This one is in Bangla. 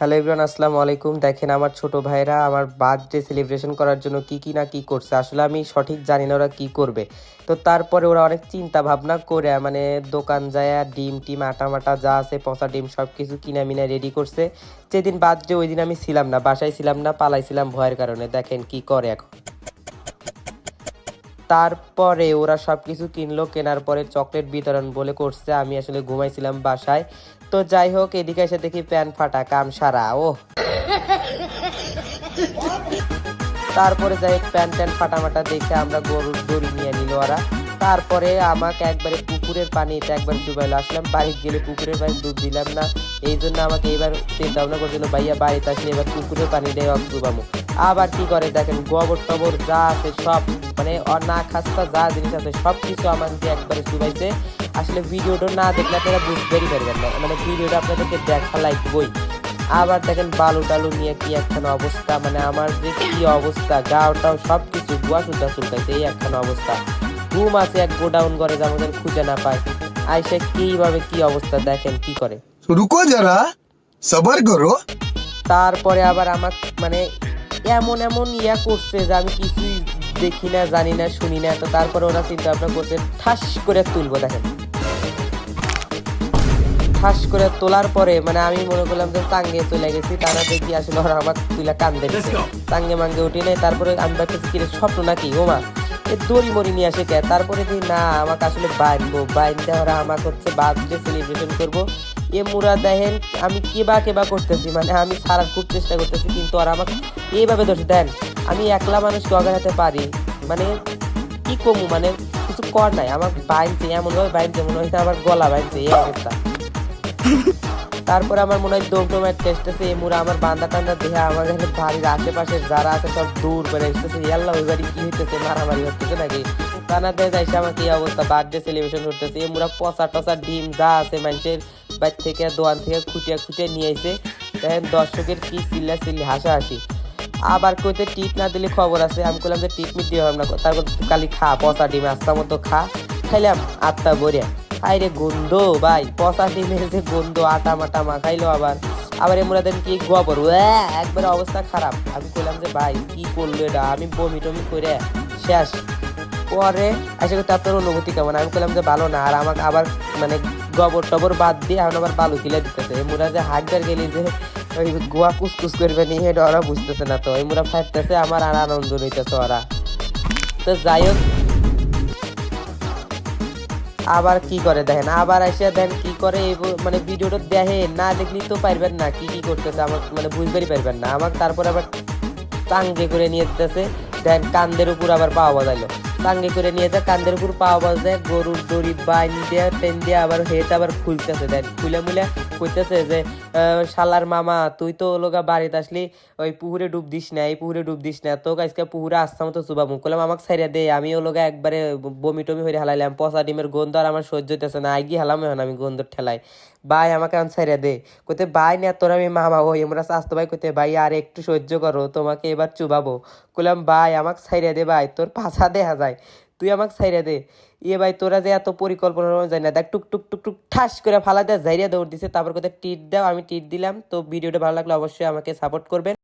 হ্যালো ইবরান আসসালামু আলাইকুম। দেখেন আমার ছোট ভাইরা আমার বার্থডে সেলিব্রেশন করার জন্য কি কি না কি করছে। আসলে আমি সঠিক জানি না ওরা কি করবে। তো তারপরে ওরা অনেক চিন্তা ভাবনা করে মানে দোকান যায়, ডিম টিম, আটা মাটা যা আছে, পচা ডিম সব কিছু কিনা মিনা রেডি করছে। যেদিন বার্থডে ওই দিন আমি ছিলাম না, বাসায় ছিলাম না, পালাইছিলাম ভয়ের কারণে। দেখেন কি করে এখন। তারপরে ওরা সব কিছু কিনলো, কেনার পরে চকলেট বিতরণ বলে করছে, আমি আসলে ঘুমাইছিলাম বাসায়। তো যাই হোক, এদিকে এসে দেখি প্যান ফাটা, কাম সারা ও তারপরে যাই হোক, প্যান ট্যান ফাটামাটা দেখে আমরা গরুর দড়ি নিয়ে নিল ওরা। তারপরে আমাকে একবারে পুকুরের পানিতে একবার ডুবাইলো আসলাম বাড়িতে গেলে পুকুরের পানি ডুব দিলাম না। এই জন্য আমাকে এবার চিন্তা ভাবনা করছিল, ভাইয়া, বাড়িতে আসলে এবার পুকুরের পানি দিয়ে অক ডুবামো আবার কি করে দেখেন গোবর টবর যা আছে সব মানে না খাস্তা যা জিনিস আছে সব কিছু আমাদেরকে একবারে চুবাইছে। আসলে ভিডিওটা না দেখলে আপনারা বুঝতেই পারবেন না। মানে ভিডিওটা আপনাদেরকে দেখা লাগবই। আবার দেখেন বালু টালু নিয়ে কি একখানা অবস্থা মানে আমার যে কি অবস্থা গাওটাও সব কিছু গুয়া সুদ্ধা চুলকাইছে এই একখানা অবস্থা। রুম আছে এক গোডাউন করে যা আমাদের খুঁজে না পায়। আইসে কীভাবে কি অবস্থা দেখেন কি করে? রুকো যারা সবার করো। তারপরে আবার আমার মানে এমন এমন ইয়া করছে যে আমি কিছুই দেখি না জানি না শুনি না। তো তারপরে ওরা চিন্তা ভাবনা করছে ঠাস করে তুলবো দেখেন। ঠাস করে তোলার পরে মানে আমি মনে করলাম যে টাঙ্গে চলে গেছি তারা দেখি আসলে ওরা আমার তুলে কান্দে দিচ্ছে টাঙ্গে মাঙ্গে উঠি নেই তারপরে আমি ভাবতেছি কি রে, স্বপ্ন নাকি? ওমা এ দড়ি মরি নিয়ে আসে কে? তারপরে কি না আমাকে আসলে বাঁধবো বাঁধতে ওরা আমাকে হচ্ছে বার্থডে সেলিব্রেশন করব। এ মুরা দেখেন, আমি কেবা কেবা করতেছি মানে আমি সারার খুব চেষ্টা করতেছি, কিন্তু ওরা আমাকে এইভাবে দোষ দেন। আমি একলা মানুষকে অগাড়াতে পারি? মানে কি কমু? মানে কিছু কর নাই। আমার বাইনছে এমনভাবে বাইনছে, মনে হচ্ছে আমার গলা বাইনছে, এই অবস্থা। তারপর আমার মনে হয় দৌড় টোমের টেস্ট আছে এই মুড়া আমার বান্দা টান্দা দেখে আমার এখানে বাড়ির আশেপাশে যারা আছে সব দূর করে এসেছে ইয়াল্লা, ওই বাড়ি কি হইতেছে, মারামারি হতেছে নাকি? তানাতে যাইছে আমাকে এই অবস্থা, বার্থডে সেলিব্রেশন করতেছে। এই মুড়া পচা টসা ডিম যা আছে মানুষের বাড়ি থেকে দোয়ান থেকে খুঁটিয়ে খুঁটিয়ে নিয়ে এসে দেখেন দর্শকের কি চিল্লা চিল্লি, হাসাহাসি। আবার কইতে টিপ না দিলে খবর আছে, আমি বললাম যে টিপ দিয়ে হবে না, তারপর কালি খা, পচা ডিম আস্তা মতো খা। খাইলাম আত্মা বরিয়া আইরে গন্ধ ভাই, পচা ডিমের যে গন্ধ আটা মাটা মাখাইলো আবার। আবার এমরা দেন কি গোবর? একবারে অবস্থা খারাপ। আমি কইলাম যে ভাই, কি করল এটা? আমি বমি টমি করে শেষ। পরে আশা করি তোর অনুভূতি কেমন? আমি বললাম যে ভালো না, আর আমাকে আবার মানে গোবর টবর বাদ দিয়ে এখন আবার বালু কিলে দিতেছে। মুরা যে হাজার গেলি যে ওই গোয়া কুসকুস করবে নিয়ে এটা ওরা বুঝতেছে না তো। এই মুরা ফাটতেছে, আমার আর আনন্দ নিতেছে ওরা। তো যাই হোক, আবার কি করে দেখেন? আবার এসে দেন কি করে এই মানে ভিডিওটা দেখেন না দেখলেই তো পারবেন না, কি কি করতেছে আমার মানে বুঝতেই পারবেন না। আমার তারপর আবার চাঙ্গে করে নিয়ে যেতেছে। দেন কান্দের উপর আবার পাওয়া বাজাইলো। চাঙ্গে করে নিয়ে যায়, কান্দের উপর পাওয়া বাজায় গরুর দড়ি বাইন দিয়ে টেন দিয়ে, আবার হেট আবার খুলতেছে। দেন খুলে মুলে কইতেছে যে শালার মামা, তুই তো লোকা বাড়িতে আসলি, ওই পুকুরে ডুব দিস না, এই পুকুরে ডুব দিস না, তোকে আজকে পুকুরে আসতাম তো চুবামু করলাম আমাকে ছাইরা দে আমিও লোকা একবারে বমি টমি হয়ে হালাইলাম, পচা ডিমের গন্ধ আর আমার সহ্য হইতেছে না আগে হালাম এখন আমি গন্ধ ঠেলাই ভাই, আমাকে এখন ছাইরা দে। কইতে, ভাই, না, তোর আমি মামা ওই আমরা স্বাস্থ্য ভাই। কইতে, ভাই, আর একটু সহ্য করো, তোমাকে এবার চুবাবো। কইলাম, ভাই, আমাকে ছাইরা দে, ভাই, তোর পাছা দেখা যায়। তুই আমাকে ছাইরা দে। ইয়ে ভাই, তোরা যে এত পরিকল্পনা যায় না, দেখ, টুক টুক টুক টুক, ঠাস করে ফালা দেয় জাইরিয়া দৌড় দিছে, তারপর কোথায় টিট দাও, আমি টিট দিলাম। তো ভিডিওটা ভালো লাগলে অবশ্যই আমাকে সাপোর্ট করবেন।